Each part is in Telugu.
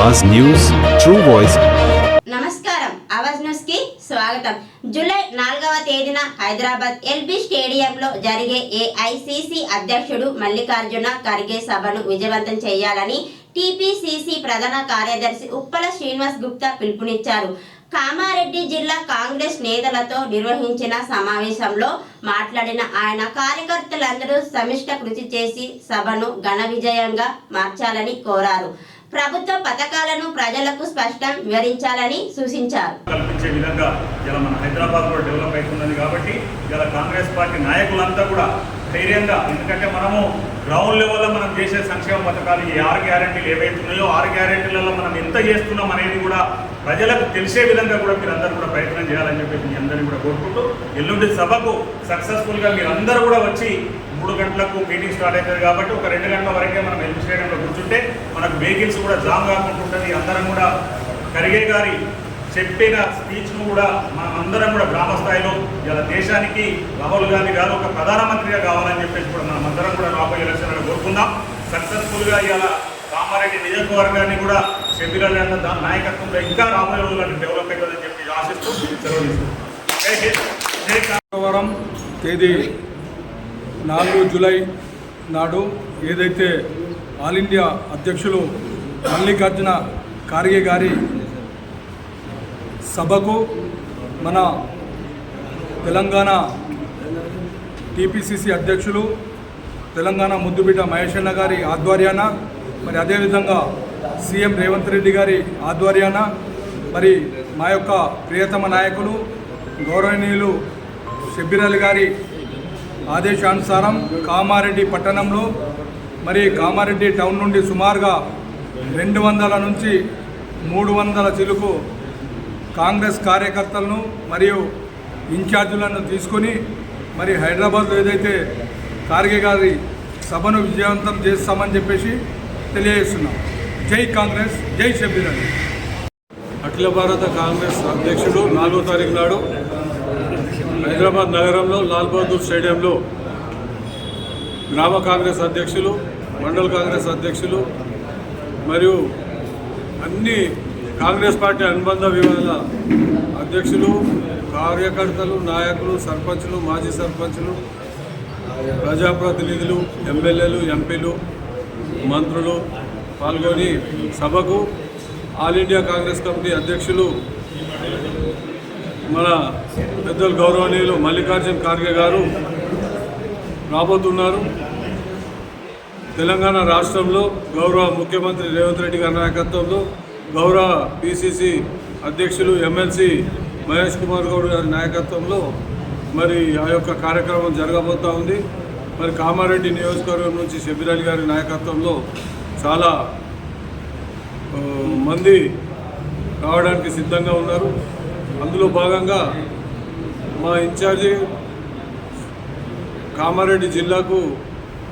ఆవాజ్ న్యూస్ ట్రూ వాయిస్ నమస్కారం. ఆవాజ్ న్యూస్కి స్వాగతం. జూలై నాలుగవ తేదీన హైదరాబాద్ ఎల్బీ స్టేడియంలో జరిగే ఏఐసిసి అధ్యక్షుడు మల్లికార్జున ఖర్గే సభను విజయవంతం చేయాలని టిపిసిసి ప్రధాన కార్యదర్శి ఉప్పల శ్రీనివాస్ గుప్తా పిలుపునిచ్చారు. కామారెడ్డి జిల్లా కాంగ్రెస్ నేతలతో నిర్వహించిన సమావేశంలో మాట్లాడిన ఆయన కార్యకర్తలందరూ సమిష్ట కృషి చేసి సభను ఘన విజయంగా మార్చాలని కోరారు. ప్రభుత్వ పథకాలను ప్రజలకు స్పష్టం వివరించాలని సూచించారు. కల్పించే విధంగా ఇలా మన హైదరాబాద్ కూడా డెవలప్ అవుతున్నది కాబట్టి ఇలా కాంగ్రెస్ పార్టీ నాయకులంతా కూడా ధైర్యంగా ఎందుకంటే మనము గ్రౌండ్ లెవెల్లో మనం చేసే సంక్షేమ పథకాలు ఈ ఆరు గ్యారెంటీలు ఏవైతున్నాయో ఆరు గ్యారెంటీలలో మనం ఎంత చేస్తున్నాం అనేది కూడా ప్రజలకు తెలిసే విధంగా కూడా మీరందరూ కూడా ప్రయత్నం చేయాలని చెప్పేసి మీ అందరినీ కూడా కోరుకుంటూ ఎల్లుండి సభకు సక్సెస్ఫుల్గా మీరందరూ కూడా వచ్చి మూడు గంటలకు మీటింగ్ స్టార్ట్ అవుతుంది కాబట్టి ఒక రెండు గంటల వరకే మనం ఎల్బీ స్టేడియంలో కూర్చుంటే మనకు వెహికల్స్ కూడా జామ్ కాకుండా ఉంటుంది. అందరం కూడా ఖర్గే గారి చెప్పిన స్పీచ్ను కూడా మనం అందరం కూడా గ్రామ స్థాయిలో ఇలా దేశానికి రాహుల్ గాంధీ గారు ఒక ప్రధానమంత్రిగా కావాలని చెప్పేసి కూడా మనం అందరం కూడా రాబోయే ఎలక్షన్లో కోరుకుందాం. సక్సెస్ఫుల్గా ఇలా కామారెడ్డి నియోజకవర్గాన్ని కూడా షబీర్ అన్న దాని నాయకత్వంలో ఇంకా రాబోయే రోజుల్లో డెవలప్ అవుతుందని చెప్పి ఆశిస్తూ సెలవు తేదీ నాలుగు జూలై నాడు ఏదైతే ఆల్ ఇండియా అధ్యక్షులు మల్లికార్జున ఖార్గే గారి సభకు మన తెలంగాణ టీపీసీసీ అధ్యక్షులు తెలంగాణ ముద్దుబిడ్డ మహేష్ గారి ఆధ్వర్యాన మరి అదేవిధంగా సీఎం రేవంత్ రెడ్డి గారి ఆధ్వర్యాన మరి మా యొక్క ప్రియతమ నాయకులు గౌరవనీయులు షబ్బీర్ అలీ గారి ఆదేశానుసారం కామారెడ్డి పట్టణంలో మరి కామారెడ్డి టౌన్ నుండి సుమారుగా రెండు వందల నుంచి మూడు వందల చిలుకు కాంగ్రెస్ కార్యకర్తలను మరియు ఇన్ఛార్జీలను తీసుకొని మరి హైదరాబాద్లో ఏదైతే ఖార్గే గారి సభను విజయవంతం చేస్తామని చెప్పేసి తెలియజేస్తున్నాం. జై కాంగ్రెస్ జై షబ్బీర్ అలీ. అఖిల భారత కాంగ్రెస్ అధ్యక్షుడు నాలుగో తారీఖు నాడు హైదరాబాద్ నగరంలో లాల్ బహదూర్ స్టేడియంలో గ్రామ కాంగ్రెస్ అధ్యక్షులు మండల కాంగ్రెస్ అధ్యక్షులు మరియు అన్ని కాంగ్రెస్ పార్టీ అనుబంధ విభాగాల అధ్యక్షులు కార్యకర్తలు నాయకులు సర్పంచులు మాజీ సర్పంచులు ప్రజాప్రతినిధులు ఎమ్మెల్యేలు ఎంపీలు మంత్రులు పాల్గొని సభకు ఆల్ ఇండియా కాంగ్రెస్ కమిటీ అధ్యక్షులు మన పెద్దలు గౌరవనీయులు మల్లికార్జున్ ఖార్గే గారు రాబోతున్నారు. తెలంగాణ రాష్ట్రంలో గౌరవ ముఖ్యమంత్రి రేవంత్ రెడ్డి గారి నాయకత్వంలో గౌరవ పిసిసి అధ్యక్షులు ఎమ్మెల్సీ మహేష్ కుమార్ గౌడ్ గారి నాయకత్వంలో మరి ఆ యొక్క కార్యక్రమం జరగబోతూ ఉంది. మరి కామారెడ్డి నియోజకవర్గం నుంచి షబీర్ గారి నాయకత్వంలో చాలా మంది రావడానికి సిద్ధంగా ఉన్నారు. అందులో భాగంగా మా ఇన్ఛార్జి కామారెడ్డి జిల్లాకు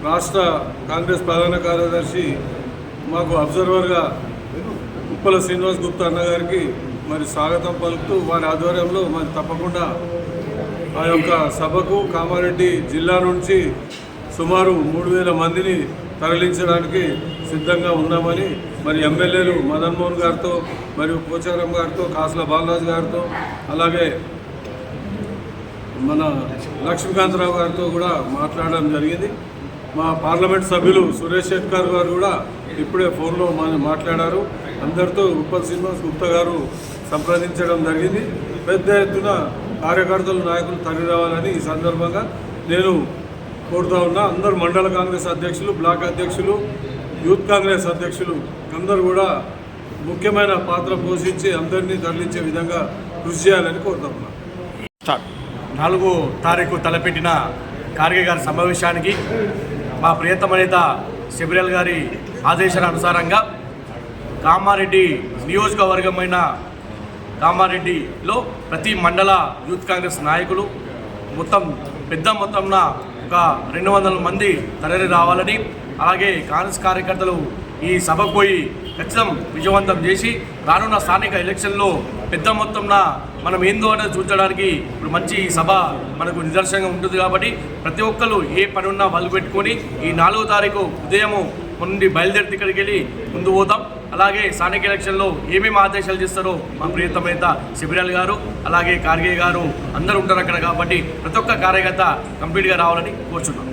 రాష్ట్ర కాంగ్రెస్ ప్రధాన కార్యదర్శి మాకు అబ్జర్వర్గా ఉప్పల శ్రీనివాస్ గుప్తా అన్న గారికి మరి స్వాగతం పలుకుతూ వారి ఆధ్వర్యంలో మరి తప్పకుండా ఆ యొక్క సభకు కామారెడ్డి జిల్లా నుంచి సుమారు మూడు వేల మందిని తరలించడానికి సిద్ధంగా ఉన్నామని మరి ఎమ్మెల్యేలు మదన్మోహన్ గారితో మరియు పోచారం గారితో కాసుల బాలరాజు గారితో అలాగే మన లక్ష్మీకాంతరావు గారితో కూడా మాట్లాడడం జరిగింది. మా పార్లమెంట్ సభ్యులు సురేష్ శెట్కర్ గారు కూడా ఇప్పుడే ఫోన్లో మాట్లాడారు. అందరితో ఉప్పల్ శ్రీనివాస్ గుప్తా గారు సంప్రదించడం జరిగింది. పెద్ద ఎత్తున కార్యకర్తలు నాయకులు తరలి రావాలని ఈ సందర్భంగా నేను కోరుతా ఉన్నా. అందరు మండల కాంగ్రెస్ అధ్యక్షులు బ్లాక్ అధ్యక్షులు యూత్ కాంగ్రెస్ అధ్యక్షులు అందరూ కూడా ముఖ్యమైన పాత్ర పోషించి అందరినీ తరలించే విధంగా కృషి చేయాలని కోరుతా ఉన్నా. నాలుగో తారీఖు తలపెట్టిన ఖార్గే గారి సమావేశానికి మా ప్రియతమ నేత శబరిల్ గారి ఆదేశాల అనుసారంగా కామారెడ్డి నియోజకవర్గమైన కామారెడ్డిలో ప్రతి మండల యూత్ కాంగ్రెస్ నాయకులు మొత్తం పెద్ద మొత్తంన ఒక రెండు వందల మంది తరలి రావాలని అలాగే కాంగ్రెస్ కార్యకర్తలు ఈ సభకు పోయి ఖచ్చితం విజయవంతం చేసి రానున్న స్థానిక ఎలక్షన్లో పెద్ద మొత్తంన మనం ఏందో అనేది చూడడానికి ఇప్పుడు మంచి సభ మనకు నిదర్శనంగా ఉంటుంది కాబట్టి ప్రతి ఒక్కరు ఏ పని ఉన్నా వాళ్ళు పెట్టుకొని ఈ నాలుగో తారీఖు ఉదయము నుండి బయలుదేరి ఇక్కడికి వెళ్ళి ముందు పోతాం. అలాగే స్థానిక ఎలక్షన్లో ఏమేమి ఆదేశాలు చేస్తారో మా ప్రియతమ నేత గారు అలాగే కార్గే గారు అందరూ ఉంటారు అక్కడ కాబట్టి ప్రతి ఒక్క కార్యకర్త కంప్లీట్గా రావాలని కోరుచున్నాం.